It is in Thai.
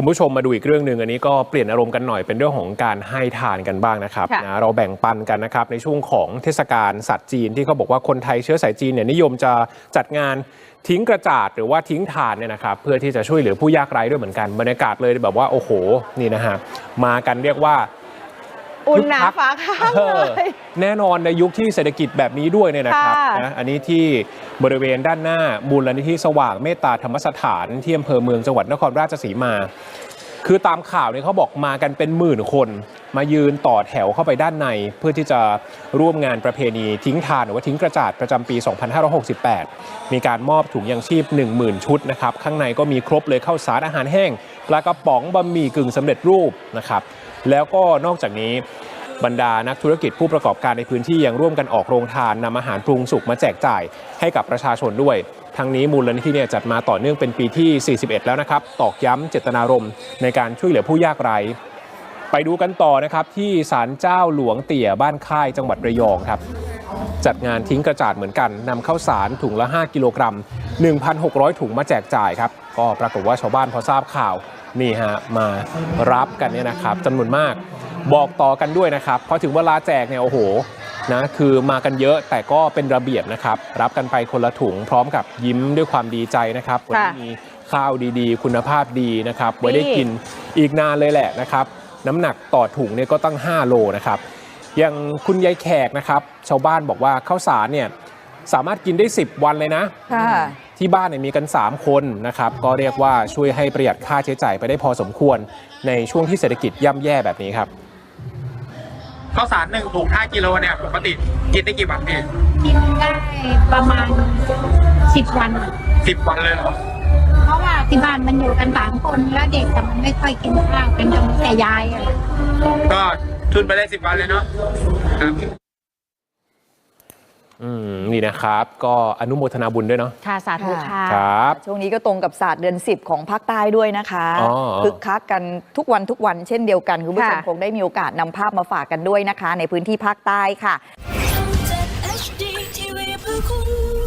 คุณผู้ชมมาดูอีกเรื่องหนึ่งอันนี้ก็เปลี่ยนอารมณ์กันหน่อยเป็นเรื่องของการให้ทานกันบ้างนะครับค่ะนะเราแบ่งปันกันนะครับในช่วงของเทศกาลสัตว์จีนที่เขาบอกว่าคนไทยเชื้อสายจีนเนี่ยนิยมจะจัดงานทิ้งกระจาดหรือว่าทิ้งทานเนี่ยนะครับเพื่อที่จะช่วยเหลือผู้ยากไร้ด้วยเหมือนกันบรรยากาศเลยแบบว่าโอ้โหนี่นะฮะมากันเรียกว่า อุ่นหนาคึกคักฟ้าข้างเอเลอยแน่นอนในยุคที่เศรษฐกิจแบบนี้ด้วยเนี่ยนะครับค่ะนะอันนี้ที่บริเวณด้านหน้ามูลนิธิสว่างเมตตาธรรมสถานที่อำเภอเมืองจังหวัดนครราชสีมา คือตามข่าวเนี่ยเขาบอกมากันเป็นหมื่นคน มายืนต่อแถวเข้าไปด้านใน เพื่อที่จะร่วมงานประเพณีทิ้งทานหรือว่าทิ้งกระจาดประจำปี 2568 มีการมอบถุงยังชีพ 10,000 ชุดนะครับ ข้างในก็มีครบเลยข้าวสารอาหารแห้งปลากระป๋องบะหมี่กึ่งสำเร็จรูปนะครับ แล้วก็นอกจากนี้บรรดานักธุรกิจผู้ประกอบการในพื้นที่ยังร่วมกันออกโรงทานนำอาหารปรุงสุกมาแจกจ่ายให้กับประชาชนด้วย ทั้งนี้มูลนิธิเนี่ยจัดมาต่อเนื่องเป็นปีที่ 41 แล้วนะครับ ตอกย้ำเจตนารมณ์ในการช่วยเหลือผู้ยากไร้ ไปดูกันต่อนะครับที่ศาลเจ้าหลวงเตี่ยบ้านค่ายจังหวัดระยองครับ จัดงานทิ้งกระจาดเหมือนกันนำข้าวสารถุงละ 5 กิโลกรัม 1,600 ถุงมาแจกจ่ายครับ ก็ปรากฏว่าชาวบ้านพอทราบข่าวนี่ฮะมารับกันเนี่ยนะครับจำนวนมากบอกต่อกันด้วยนะครับพอถึงเวลาแจกเนี่ยโอ้โหนะคือมากันเยอะแต่ก็เป็นระเบียบนะครับ รับกันไปคนละถุงพร้อมกับยิ้มด้วยความดีใจนะครับวันนี้มีข้าวดีๆ คุณภาพดีนะครับไว้ได้กินอีกนานเลยแหละนะครับ น้ำหนักต่อถุงเนี่ยก็ตั้ง 5 โลนะครับอย่างคุณยายแขกนะครับ ชาวบ้านบอกว่าข้าวสารเนี่ยสามารถกินได้ 10 วันเลยนะค่ะที่บ้านเนี่ยมีกัน 3 คนนะครับ ก็เรียกว่าช่วยให้ประหยัดค่าใช้จ่ายไปได้พอสมควรในช่วงที่เศรษฐกิจย่ำแย่แบบนี้ครับข้าวสารหนึ่งถุง5กิโลเนี่ยปกติกินได้กี่วันพี่กินได้ประมาณสิบวันสิบวันเลยเหรอเพราะว่า ที่บ้านมันอยู่กันสามคนแล้วเด็กแต่มันไม่ค่อยกินข้าวกันจะมีแต่ยายอะก็ทุนไปได้สิบวันเลยเนาะครับ อืมนี่นะครับ ก็อนุโมทนาบุญด้วยเนาะ ค่ะสาธุค่ะ ครับ ช่วงนี้ก็ตรงกับศาสตร์เดือน 10 ของภาคใต้ด้วยนะคะอ๋อ คึกคักกันทุกวันทุกวันเช่นเดียวกันคุณผู้ชมค่ะ คงได้มีโอกาสนำภาพมาฝากกันด้วยนะคะ ในพื้นที่ภาคใต้ค่ะทำจาก HD TV เพื่อคุณ